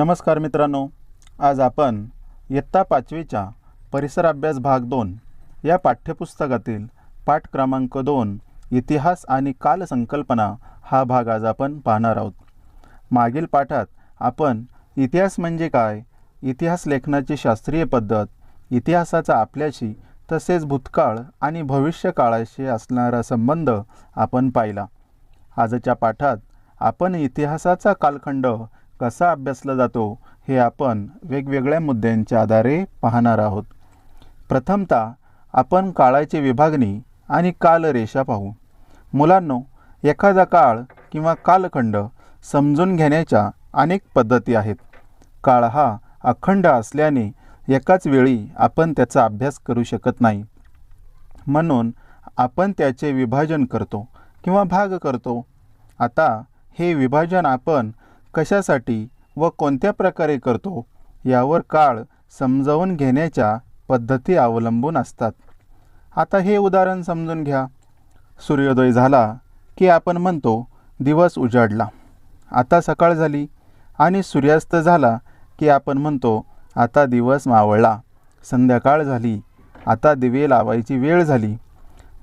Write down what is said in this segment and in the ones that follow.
नमस्कार मित्रांनो. आज आपण इयत्ता पाचवीच्या परिसर अभ्यास भाग दोन या पाठ्यपुस्तकातील पाठ क्रमांक दोन इतिहास आणि कालसंकल्पना हा भाग आज आपण पाहणार आहोत. मागील पाठात आपण इतिहास म्हणजे काय इतिहास लेखनाची शास्त्रीय पद्धत इतिहासाचा आपल्याशी तसेच भूतकाळ आणि भविष्यकाळाशी असणारा संबंध आपण पाहिला. आजच्या पाठात आपण इतिहासाचा कालखंड कसा अभ्यासला जातो हे आपण वेगवेगळ्या मुद्द्यांच्या आधारे पाहणार आहोत. प्रथमतः आपण काळाची विभागणी आणि कालरेषा पाहू. मुलांनो एखादा काळ किंवा कालखंड समजून घेण्याच्या अनेक पद्धती आहेत. काळ हा अखंड असल्याने एकाच वेळी आपण त्याचा अभ्यास करू शकत नाही. म्हणून आपण त्याचे विभाजन करतो किंवा भाग करतो. आता हे विभाजन आपण कशासाठी व कोणत्या प्रकारे करतो यावर काळ समजावून घेण्याच्या पद्धती अवलंबून असतात. आता हे उदाहरण समजून घ्या. सूर्योदय झाला की आपण म्हणतो दिवस उजाडला. आता सकाळ झाली आणि सूर्यास्त झाला की आपण म्हणतो आता दिवस मावळला. संध्याकाळ झाली आता दिवे लावायची वेळ झाली.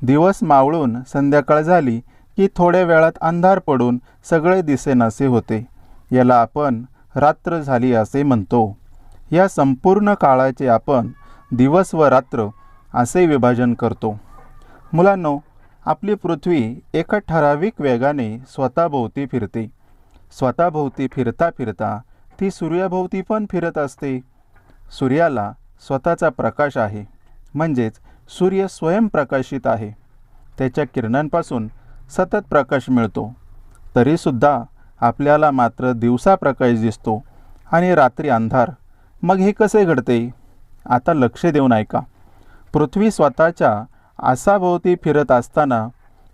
दिवस मावळून संध्याकाळ झाली की थोड्या वेळात अंधार पडून सगळे दिसेनासे होते. याला आपण रात्र झाली असे म्हणतो. या संपूर्ण काळाचे आपण दिवस व रात्र असे विभाजन करतो. मुलांनो आपली पृथ्वी एका ठराविक वेगाने स्वतःभोवती फिरते. स्वतःभोवती फिरता फिरता ती सूर्याभोवती पण फिरत असते. सूर्याला स्वतःचा प्रकाश आहे. म्हणजेच सूर्य स्वयंप्रकाशित आहे. त्याच्या किरणांपासून सतत प्रकाश मिळतो. तरीसुद्धा आपल्याला मात्र दिवसा प्रकाश दिसतो आणि रात्री अंधार. मग हे कसे घडते? आता लक्ष देऊन ऐका. पृथ्वी स्वतःच्या आसाभोवती फिरत असताना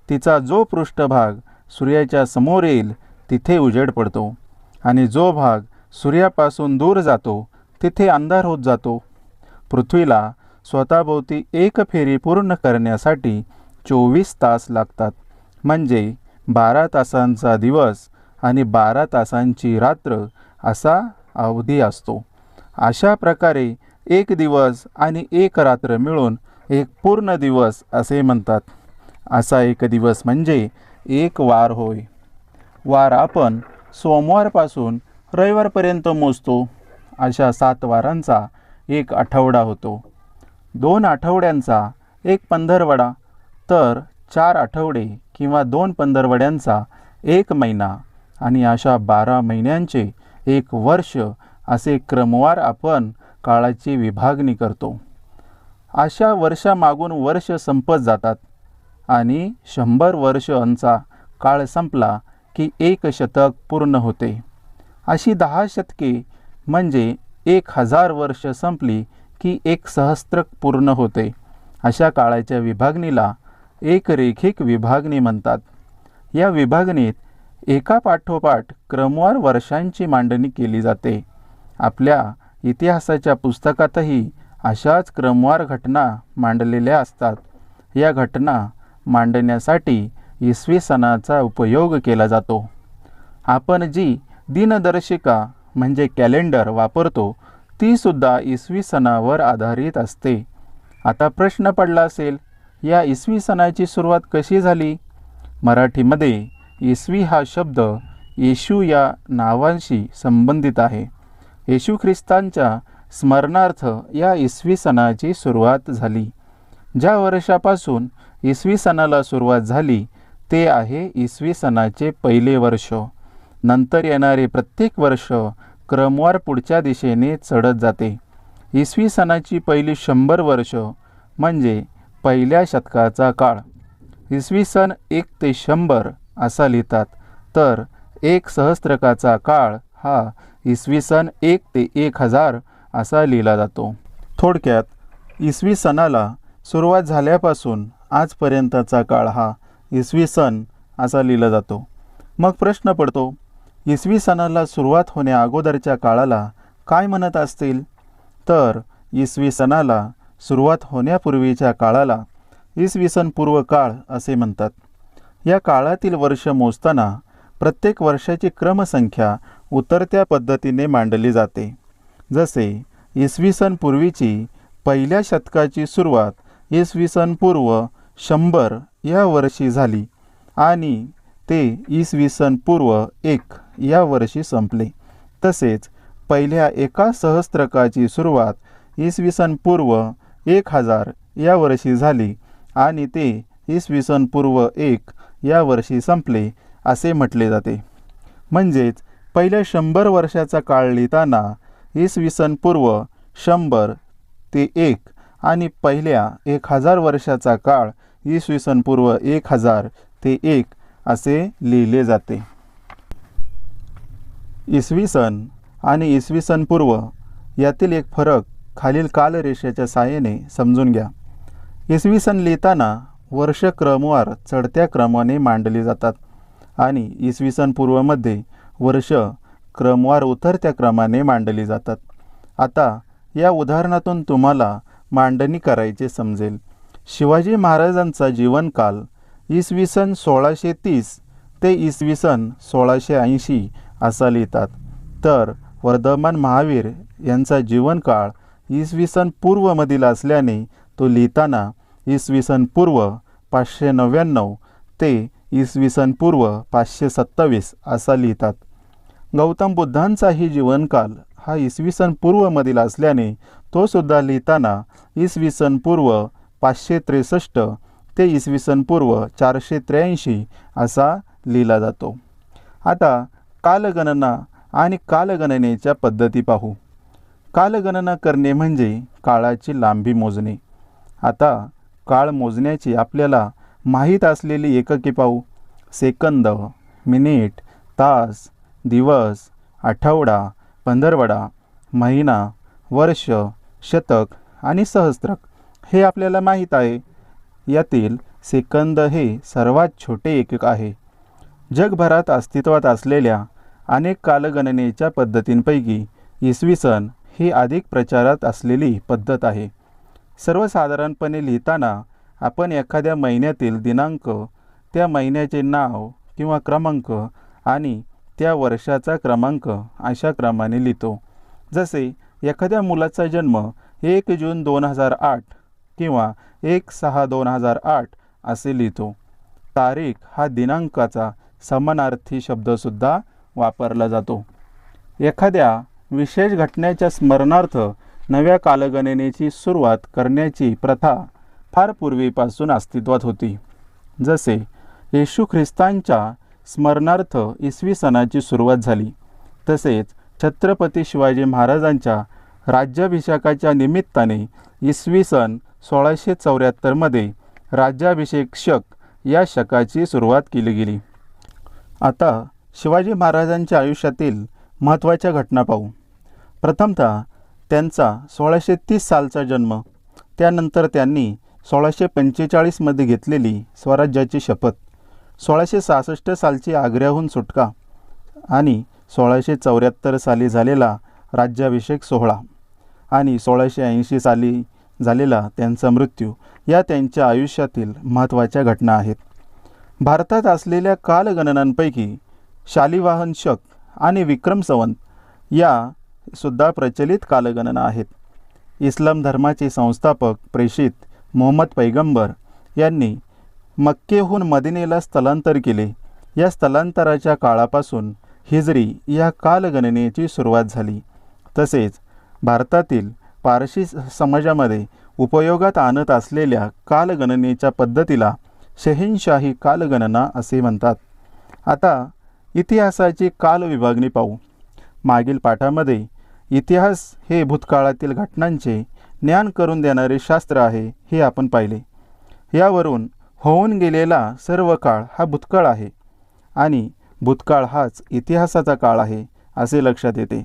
तिचा जो पृष्ठभाग सूर्याच्या समोर येईल तिथे उजेड पडतो. आणि जो भाग सूर्यापासून दूर जातो तिथे अंधार होत जातो. पृथ्वीला स्वतःभोवती एक फेरी पूर्ण करण्यासाठी चोवीस तास लागतात. म्हणजे बारा तासांचा दिवस आणि बारा तासांची रात्र असा अवधी असतो. अशा प्रकारे एक दिवस आणि एक रात्र मिळून एक पूर्ण दिवस असे म्हणतात. असा एक दिवस म्हणजे एक वार होय. वार आपण सोमवारपासून रविवारपर्यंत मोजतो. अशा सात वारांचा एक आठवडा होतो. दोन आठवड्यांचा एक पंधरवडा तर चार आठवडे किंवा दोन पंधरवड्यांचा एक महिना. आणि अशा बारा महिन्यांचे एक वर्ष असे क्रमवार आपण काळाची विभागणी करतो. अशा वर्षामागून वर्ष संपत जातात आणि शंभर वर्षांचा काळ संपला की एक शतक पूर्ण होते. अशी दहा शतके म्हणजे एक हजार वर्ष संपली की एक सहस्त्रक पूर्ण होते. अशा काळाच्या विभागणीला एक रेखिक विभागणी म्हणतात. या विभागणीत एका पाठोपाठ क्रमवार वर्षांची मांडणी केली जाते. आपल्या इतिहासाच्या पुस्तकातही अशाच क्रमवार घटना मांडलेल्या असतात. या घटना मांडण्यासाठी इसवी सणाचा उपयोग केला जातो. आपण जी दिनदर्शिका म्हणजे कॅलेंडर वापरतो तीसुद्धा इसवी सणावर आधारित असते. आता प्रश्न पडला असेल या इसवी सणाची सुरुवात कशी झाली? मराठीमध्ये इसवी हा शब्द येशू या नावांशी संबंधित आहे. येशू ख्रिस्तांच्या स्मरणार्थ या इसवी सणाची सुरुवात झाली. ज्या वर्षापासून इसवी सणाला सुरुवात झाली ते आहे इसवी सणाचे पहिले वर्ष. नंतर येणारे प्रत्येक वर्ष क्रमवार पुढच्या दिशेने चढत जाते. इसवी सणाची पहिली शंभर वर्ष म्हणजे पहिल्या शतकाचा काळ. इसवी सन एक ते शंभर असा लिहितात. तर एक सहस्त्रकाचा काळ हा इसवी सन एक ते एक हजार असा लिहिला जातो. थोडक्यात इसवी सणाला सुरुवात झाल्यापासून आजपर्यंतचा काळ हा इसवी सन असा लिहिला जातो. मग प्रश्न पडतो इसवी सणाला सुरुवात होण्या अगोदरच्या काळाला काय म्हणत असतील? तर इसवी सणाला सुरुवात होण्यापूर्वीच्या काळाला इसवी सन पूर्व काळ असे म्हणतात. या काळातील वर्ष मोजताना प्रत्येक वर्षाची क्रमसंख्या उतरत्या पद्धतीने मांडली जाते. जसे इसवी सन पूर्वीची पहिल्या शतकाची सुरुवात इसवी सन पूर्व शंभर या वर्षी झाली आणि ते इसवी सन पूर्व एक या वर्षी संपले. तसेच पहिल्या एका सहस्त्रकाची सुरुवात इसवी सन पूर्व एक हजार या वर्षी झाली आणि ते इसवी सन पूर्व एक या वर्षी संपले असे म्हटले जाते. म्हणजेच पहिल्या शंभर वर्षाचा काळ लिहिताना इसवी सन पूर्व शंभर ते एक आणि पहिल्या एक हजार वर्षाचा काळ इसवी सन पूर्व एक हजार ते एक असे लिहिले जाते. इसवी सन आणि इसवी सन पूर्व यातील एक फरक खालील कालरेषेच्या साहाय्याने समजून घ्या. इसवी सन लिहिताना वर्ष क्रमवार चढत्या क्रमाने मांडली जातात. आणि इसवी सन पूर्वमध्ये वर्ष क्रमवार उतरत्या क्रमाने मांडली जातात. आता या उदाहरणातून तुम्हाला मांडणी करायचे समजेल. शिवाजी महाराजांचा जीवनकाल इसवी सन सोळाशे तीस ते इसवी सन सोळाशे ऐंशी असा लिहितात. तर वर्धमान महावीर यांचा जीवनकाळ इसवी सन पूर्वमधील असल्याने तो लिहिताना इसवी सन पूर्व पाचशे नव्याण्णव ते इसवी सन पूर्व पाचशे सत्तावीस असा लिहितात. गौतम बुद्धांचाही जीवनकाल हा इसवी सन पूर्वमधील असल्याने तो सुद्धा लिहिताना इसवी सन पूर्व पाचशे त्रेसष्ट ते इसवी सन पूर्व चारशे त्र्याऐंशी असा लिहिला जातो. आता कालगणना आणि कालगणनेच्या पद्धती पाहू. कालगणना करणे म्हणजे काळाची लांबी मोजणे. आता काळ मोजण्याची आपल्याला माहीत असलेली एकके पाहू. सेकंद मिनिट तास दिवस आठवडा पंधरवडा महिना वर्ष शतक आणि सहस्त्रक हे आपल्याला माहीत आहे. यातील सेकंद हे सर्वात छोटे एकक आहे. जगभरात अस्तित्वात असलेल्या अनेक कालगणनेच्या पद्धतींपैकी इसवी सन ही अधिक प्रचारात असलेली पद्धत आहे. सर्वसाधारणपणे लिहिताना आपण एखाद्या महिन्यातील दिनांक त्या महिन्याचे नाव किंवा क्रमांक आणि त्या वर्षाचा क्रमांक अशा क्रमाने लिहितो. जसे एखाद्या मुलाचा जन्म एक जून दोन हजार आठ किंवा एक सहा दोन हजार आठ असे लिहितो. तारीख हा दिनांकाचा समानार्थी शब्दसुद्धा वापरला जातो. एखाद्या विशेष घटनेच्या स्मरणार्थ नव्या कालगणनेची सुरुवात करण्याची प्रथा फार पूर्वीपासून अस्तित्वात होती. जसे येशू ख्रिस्तांच्या स्मरणार्थ इसवी सणाची सुरुवात झाली तसेच छत्रपती शिवाजी महाराजांच्या राज्याभिषेकाच्या निमित्ताने इसवी सन सोळाशे चौऱ्याहत्तरमध्ये राज्याभिषेक शक या शकाची सुरुवात केली गेली. आता शिवाजी महाराजांच्या आयुष्यातील महत्त्वाच्या घटना पाहू. प्रथमतः त्यांचा सोळाशे तीस सालचा जन्म. त्यानंतर त्यांनी सोळाशे पंचेचाळीसमध्ये घेतलेली स्वराज्याची शपथ सोळाशे सहासष्ट सालची आग्र्याहून सुटका आणि सोळाशे चौऱ्याहत्तर साली झालेला राज्याभिषेक सोहळा आणि सोळाशे ऐंशी साली झालेला त्यांचा मृत्यू या त्यांच्या आयुष्यातील महत्त्वाच्या घटना आहेत. भारतात असलेल्या कालगणनांपैकी शालिवाहन शक आणि विक्रम संवंत या सुद्धा प्रचलित कालगणना आहेत. इस्लाम धर्माचे संस्थापक प्रेषित मोहम्मद पैगंबर यांनी मक्केहून मदिनेला स्थलांतर केले. या स्थलांतराच्या काळापासून हिजरी या कालगणनेची सुरुवात झाली. तसेच भारतातील पारशी समाजामध्ये उपयोगात आणत असलेल्या कालगणनेच्या पद्धतीला शहेनशाही कालगणना असे म्हणतात. आता इतिहासाची कालविभागणी पाहू. मागील पाठामध्ये इतिहास हे भूतकाळातील घटनांचे ज्ञान करून देणारे शास्त्र आहे हे आपण पाहिले. यावरून होऊन गेलेला सर्व काळ हा भूतकाळ आहे आणि भूतकाळ हाच इतिहासाचा काळ आहे असे लक्षात येते.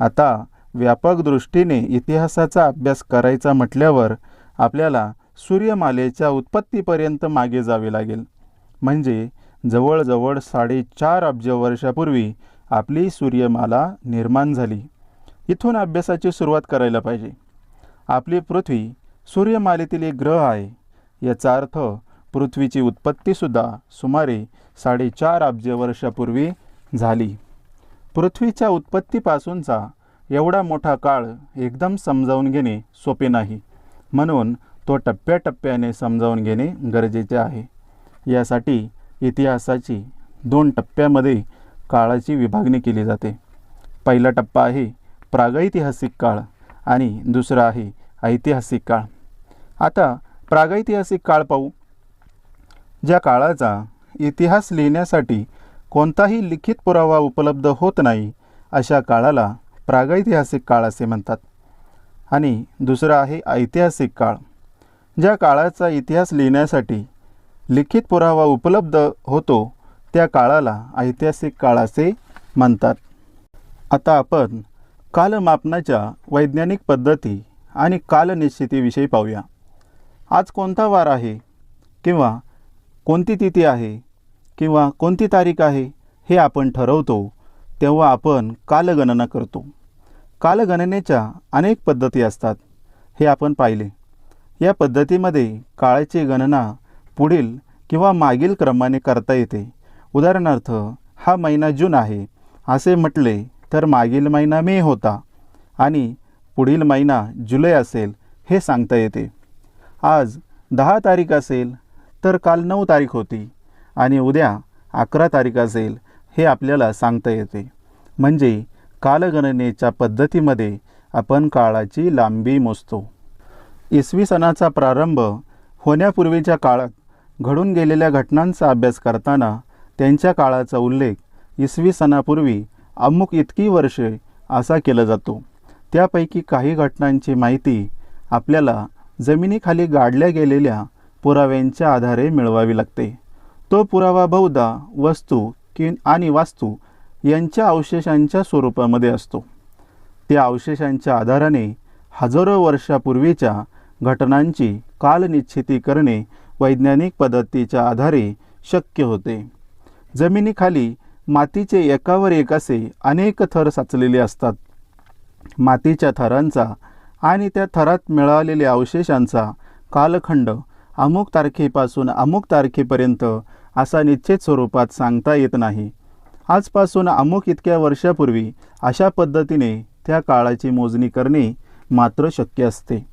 आता व्यापक दृष्टीने इतिहासाचा अभ्यास करायचा म्हटल्यावर आपल्याला सूर्यमालेच्या उत्पत्तीपर्यंत मागे जावे लागेल. म्हणजे जवळजवळ साडेचार अब्ज वर्षापूर्वी आपली सूर्यमाला निर्माण झाली. इथून अभ्यासाची सुरुवात करायला पाहिजे. आपली पृथ्वी सूर्यमालेतील एक ग्रह आहे. याचा अर्थ पृथ्वीची उत्पत्तीसुद्धा सुमारे साडेचार अब्ज वर्षापूर्वी झाली. पृथ्वीच्या उत्पत्तीपासूनचा एवढा मोठा काळ एकदम समजावून घेणे सोपे नाही. म्हणून तो टप्प्याटप्प्याने समजावून घेणे गरजेचे आहे. यासाठी इतिहासाची दोन टप्प्यामध्ये काळाची विभागणी केली जाते. पहिला टप्पा आहे प्रागैतिहासिक काळ आणि दुसरा आहे ऐतिहासिक काळ. आता प्रागैतिहासिक काळ पाहू. ज्या काळाचा इतिहास लिहिण्यासाठी कोणताही लिखित पुरावा उपलब्ध होत नाही अशा काळाला प्रागैतिहासिक काळ असे म्हणतात. आणि दुसरा आहे ऐतिहासिक काळ. ज्या काळाचा इतिहास लिहिण्यासाठी लिखित पुरावा उपलब्ध होतो त्या काळाला ऐतिहासिक काळ असे म्हणतात. आता आपण कालमापनाच्या वैज्ञानिक पद्धती आणि कालनिश्चितीविषयी पाहूया. आज कोणता वार आहे? किंवा कोणती तिथी आहे? किंवा कोणती तारीख आहे? हे आपण ठरवतो तेव्हा आपण कालगणना करतो. कालगणनेच्या अनेक पद्धती असतात हे आपण पाहिले. या पद्धतीमध्ये काळाची गणना पुढील किंवा मागील क्रमाने करता येते. उदाहरणार्थ हा महिना जून आहे असे म्हटले तर मागील महिना मे होता आणि पुढील महिना जुलै असेल हे सांगता येते. आज दहा तारीख असेल तर काल नऊ तारीख होती आणि उद्या अकरा तारीख असेल हे आपल्याला सांगता येते. म्हणजे कालगणनेच्या पद्धतीमध्ये आपण काळाची लांबी मोजतो. इसवी सणाचा प्रारंभ होण्यापूर्वीच्या काळात घडून गेलेल्या घटनांचा अभ्यास करताना त्यांच्या काळाचा उल्लेख इसवी सणापूर्वी अमुक इतकी वर्षे असा केला जातो. त्यापैकी काही घटनांची माहिती आपल्याला जमिनीखाली गाडल्या गेलेल्या पुराव्यांच्या आधारे मिळवावी लागते. तो पुरावा बहुधा वस्तू कि आणि वास्तू यांच्या अवशेषांच्या स्वरूपामध्ये असतो. त्या अवशेषांच्या आधाराने हजारो वर्षापूर्वीच्या घटनांची कालनिश्चिती करणे वैज्ञानिक पद्धतीच्या आधारे शक्य होते. जमिनीखाली मातीचे एकावर एक असे अनेक थर साचलेले असतात. मातीच्या थरांचा आणि त्या थरात मिळालेल्या अवशेषांचा कालखंड अमुक तारखेपासून अमुक तारखेपर्यंत असा निश्चित स्वरूपात सांगता येत नाही. आजपासून अमुक इतक्या वर्षापूर्वी अशा पद्धतीने त्या काळाची मोजणी करणे मात्र शक्य असते.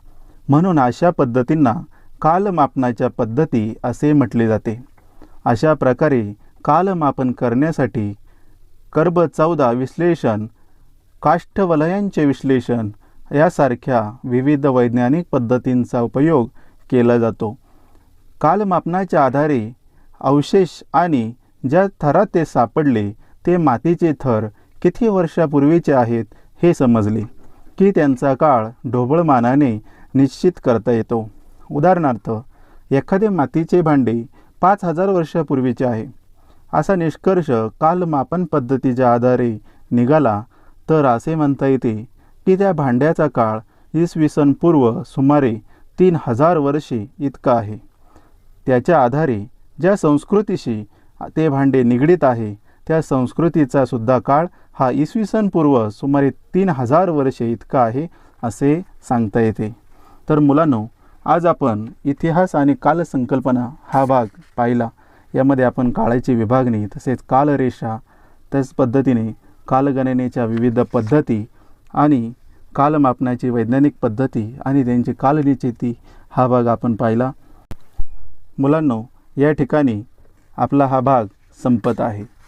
म्हणून अशा पद्धतींना कालमापनाच्या पद्धती असे म्हटले जाते. अशा प्रकारे कालमापन करण्यासाठी कर्ब चौदा विश्लेषण काष्ठवलयांचे विश्लेषण यासारख्या विविध वैज्ञानिक पद्धतींचा उपयोग केला जातो. कालमापनाच्या आधारे अवशेष आणि ज्या थरात ते सापडले ते मातीचे थर किती वर्षापूर्वीचे आहेत हे समजले की त्यांचा काळ ढोबळमानाने निश्चित करता येतो. उदाहरणार्थ एखादे मातीचे भांडे पाच हजार वर्षापूर्वीचे आहे. असा निष्कर्ष कालमापन पद्धतीच्या आधारे निघाला तर असे म्हणता येते की त्या भांड्याचा काळ इसवी सन पूर्व सुमारे तीन हजार वर्षे इतका आहे. त्याच्या आधारे ज्या संस्कृतीशी ते भांडे निगडीत आहे त्या संस्कृतीचा सुद्धा काळ हा इसवी सन पूर्व सुमारे तीन हजार वर्षे इतका आहे असे सांगता येते. तर मुलांनो आज आपण इतिहास आणि कालसंकल्पना हा भाग पाहिला. यामध्ये आपण काळाची विभागणी तसेच कालरेषा त्याच पद्धतीने कालगणनेच्या विविध पद्धती आणि कालमापनाची वैज्ञानिक पद्धती आणि त्यांची कालनिश्चिती हा भाग आपण पाहिला. मुलांनो या ठिकाणी आपला हा भाग संपत आहे.